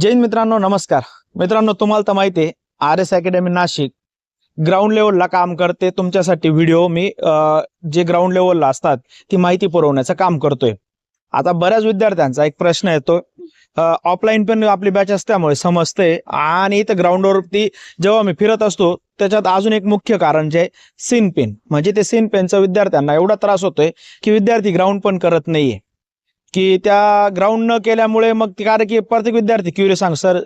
जैन मित्रांनो नमस्कार. मित्रांनो तुम्हाला तर माहिती आहे R S academy Nashik ground लेवलला काम करते. तुमच्यासाठी व्हिडिओ मी जे ग्राउंड लेवलला असतात ती माहिती पुरवण्याचं काम करतोय. आता बऱ्याच विद्यार्थ्यांचा एक प्रश्न येतो. ऑफलाईन पण आपली बॅच असल्यामुळे समजते आणि इथं ग्राउंडवरती जेव्हा मी फिरत असतो त्याच्यात अजून एक मुख्य कारण जे सीन पेन म्हणजे ते सीन पेनचा विद्यार्थ्यांना एवढा त्रास होतोय की विद्यार्थी ग्राउंड पण करत नाहीये. की त्या ग्राउंड न केल्यामुळे मग ते कारण की प्रत्येक विद्यार्थी क्युरियस सांग सर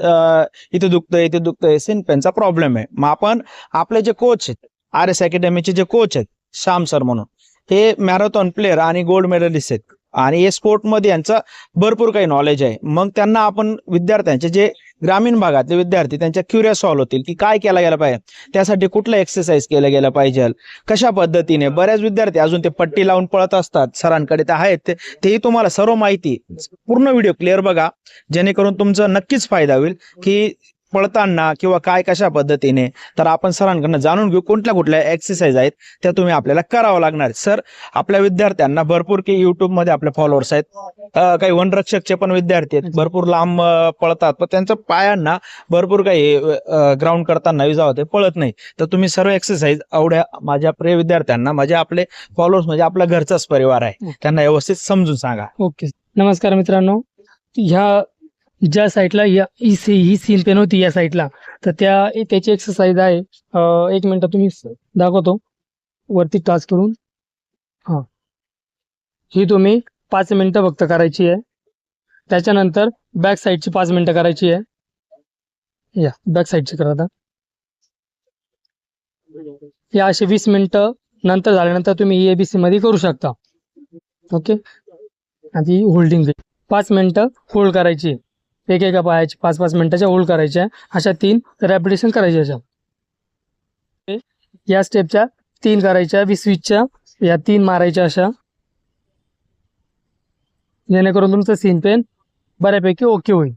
इथे दुखतंय इथे दुखतंय सीन पेनचा प्रॉब्लेम आहे. मग आपण आपले जे कोच आहेत आर एस अकॅडमीचे जे कोच आहेत श्याम सर म्हणून हे मॅरेथॉन प्लेअर आणि गोल्ड मेडलिस्ट आहेत. आणि हे स्पोर्टमध्ये यांचं भरपूर काही नॉलेज आहे. मग त्यांना आपण विद्यार्थ्यांचे जे ग्रामीण भागातले विद्यार्थी त्यांच्या क्युरिया सॉल्व्ह होतील की काय केलं गेलं पाहिजे. त्यासाठी कुठलं एक्सरसाइज केलं गेलं पाहिजे? कशा पद्धतीने? बऱ्याच विद्यार्थी अजून ते पट्टी लावून पळत असतात. सरांकडे ते आहेत. तेही तुम्हाला सर्व माहिती. पूर्ण व्हिडिओ क्लिअर बघा. जेणेकरून तुमचा नक्कीच फायदा होईल की पळताना किंवा काय कशा पद्धतीने तर आपण सरांकडनं जाणून घेऊ कुठल्या कुठल्या एक्सरसाइज आहेत त्या तुम्ही आपल्याला करावं लागणार. सर आपल्या विद्यार्थ्यांना भरपूर की युट्यूबमध्ये आपले फॉलोअर्स आहेत. काही वनरक्षकचे पण विद्यार्थी आहेत. भरपूर लांब पळतात. पण त्यांच्या पायांना भरपूर काही ग्राउंड करताना विजा होते पळत नाही. तर तुम्ही सर्व एक्सरसाइज एवढ्या माझ्या प्रिय विद्यार्थ्यांना म्हणजे आपले फॉलोअर्स म्हणजे आपला घरचाच परिवार आहे. त्यांना व्यवस्थित समजून सांगा. ओके. नमस्कार मित्रांनो. ह्या ज्या साईडला या ही सी ही सीन पेन होती या साईडला तर त्या त्याची एक्सरसाइज आहे. एक मिनटं तुम्ही दाखवतो. वरती टाच करून. हा. ही तुम्ही पाच मिनटं फक्त करायची आहे. त्याच्यानंतर बॅक साईडची पाच मिनटं करायची आहे. या बॅक साईडची करा आता. या असे वीस मिनटं नंतर झाल्यानंतर तुम्ही एबीसी मध्ये करू शकता. ओके? आधी होल्डिंग पाच मिनटं होल्ड करायची एक एका पायाची पाच पाच मिनिटाच्या होल्ड करायच्या. अशा तीन रॅपिटेशन करायच्या अशा या स्टेपच्या तीन करायच्या वीस वीसच्या या तीन मारायच्या अशा. जेणेकरून तुमचं सीन पेन बऱ्यापैकी ओके होईल.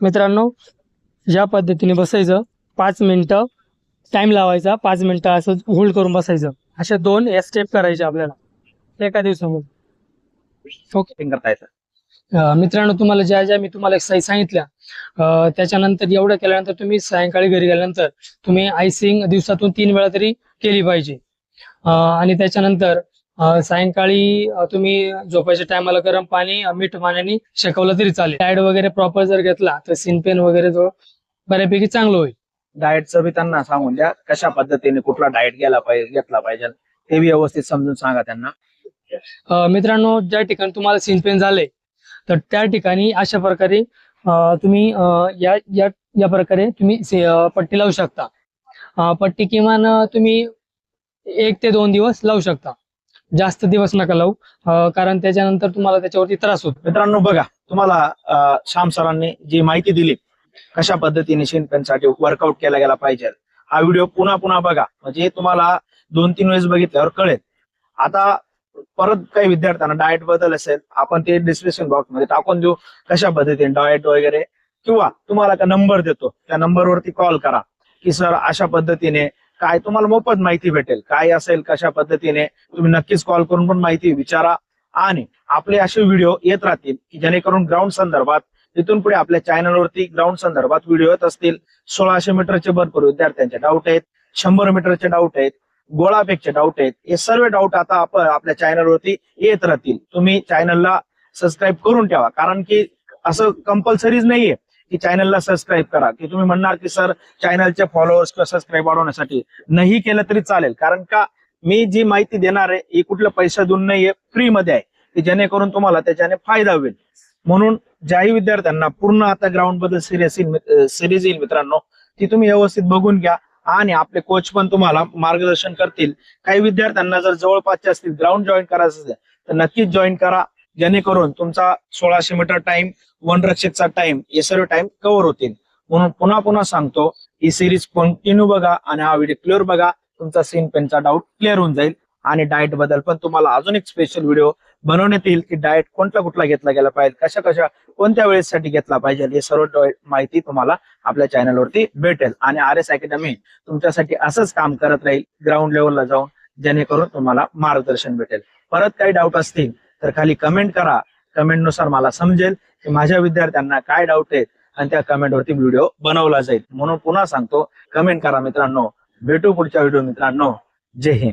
मित्रांनो या पद्धतीने बसायचं. पाच मिनटं टाइम लावायचा. पाच मिनटं असं होल्ड करून बसायचं. अशा दोन या स्टेप करायच्या आपल्याला. एका दिवसामध्ये. ओके करतायचं मित्रांनो तुम्हाला ज्या ज्या मी तुम्हाला एक्सरसाइज सांगितल्या त्याच्यानंतर एवढं केल्यानंतर तुम्ही सायंकाळी घरी गेल्यानंतर तुम्ही आयसिंग दिवसातून तीन वेळा तरी केली पाहिजे. आणि त्याच्यानंतर सायंकाळी तुम्ही झोपायच्या टायमाला गरम पाणी मीठ पाण्याने शेकवलं तरी चालेल. डाएट वगैरे प्रॉपर जर घेतला तर सिनपेन वगैरे जो बऱ्यापैकी चांगलं होईल. डाएटचं बी त्यांना सांगून द्या कशा पद्धतीने कुठला डाएट गेला पाहिजे घेतला पाहिजे. ते बी व्यवस्थित समजून सांगा त्यांना. मित्रांनो ज्या ठिकाणी तुम्हाला सिनपेन झाले तर त्या ठिकाणी अशा प्रकारे तुम्ही या या या प्रकारे तुम्ही पट्टी लावू शकता. पट्टी किमान तुम्ही एक ते दोन दिवस लावू शकता. जास्त दिवस नका लावू. कारण त्याच्यानंतर तुम्हाला त्याच्यावरती त्रास होतो. मित्रांनो बघा तुम्हाला श्याम सरांनी जी माहिती दिली कशा पद्धतीने शिनपेनसाठी वर्कआउट केला गेला पाहिजे. हा व्हिडिओ पुन्हा पुन्हा बघा. म्हणजे तुम्हाला दोन तीन वेळेस बघितल्यावर कळेल. आता परत काही विद्यार्थ्यांना डाएटबद्दल असेल आपण ते डिस्क्रिप्शन बॉक्समध्ये टाकून देऊ. कशा पद्धतीने डाएट वगैरे? किंवा तुम्हाला का नंबर देतो. त्या नंबरवरती कॉल करा. की सर अशा पद्धतीने काय तुम्हाला मोफत माहिती भेटेल? काय असेल? कशा पद्धतीने? तुम्ही नक्कीच कॉल करून पण माहिती विचारा. आणि आपले असे व्हिडिओ येत राहतील की जेणेकरून ग्राउंड संदर्भात तिथून पुढे आपल्या चॅनलवरती ग्राउंड संदर्भात व्हिडिओ येत असतील. सोळाशे मीटरचे भरपूर विद्यार्थ्यांचे डाऊट आहेत. शंभर मीटरचे डाऊट आहेत. गोळापेक्षा डाऊट आहेत. हे सर्व डाऊट आता आपण आपल्या चॅनलवरती येत राहतील. तुम्ही चॅनलला सबस्क्राईब करून ठेवा. कारण की असं कंपल्सरीच नाहीये की चॅनलला सबस्क्राईब करा. की तुम्ही म्हणणार की सर चॅनलचे फॉलोअर्स किंवा सबस्क्राईब वाढवण्यासाठी नाही केलं तरी चालेल. कारण का मी जी माहिती देणार आहे ही कुठलं पैसा देऊन नाहीये फ्री मध्ये आहे. की जेणेकरून तुम्हाला त्याच्याने फायदा होईल. म्हणून ज्याही विद्यार्थ्यांना पूर्ण आता ग्राउंडबद्दल सिरियस सिरीज येईल मित्रांनो ती तुम्ही व्यवस्थित बघून घ्या. आणि आपले कोच पण तुम्हाला मार्गदर्शन करतील. काही विद्यार्थ्यांना जर जवळपासचे असतील ग्राउंड जॉईन करायचं असेल तर नक्कीच जॉईन करा. जेणेकरून तुमचा सोळाशे मीटर टाइम वनरक्षकचा टाइम हे सर्व टाइम कव्हर होतील. म्हणून पुन्हा पुन्हा सांगतो ही सिरीज कंटिन्यू बघा आणि हा व्हिडिओ क्लिअर बघा. तुमचा सीन पेनचा डाऊट क्लिअर होऊन जाईल. आणि डाएटबद्दल. पण तुम्हाला अजून एक स्पेशल व्हिडिओ बनवण्यात येईल की डाएट कोणता कुठला घेतला गेला पाहिजे कशा कशा कोणत्या वेळेसाठी घेतला पाहिजे हे सर्व माहिती तुम्हाला आपल्या चॅनलवरती भेटेल. आणि आर एस अकॅडमी तुमच्यासाठी असंच काम करत राहील ग्राउंड लेवलला जाऊन जेणेकरून तुम्हाला मार्गदर्शन भेटेल. परत काही डाऊट असतील तर खाली कमेंट करा. कमेंटनुसार मला समजेल की माझ्या विद्यार्थ्यांना काय डाऊट आहेत आणि त्या कमेंट वरती व्हिडिओ बनवला जाईल. म्हणून पुन्हा सांगतो कमेंट करा मित्रांनो. भेटू पुढच्या व्हिडिओ मित्रांनो. जय हिंद.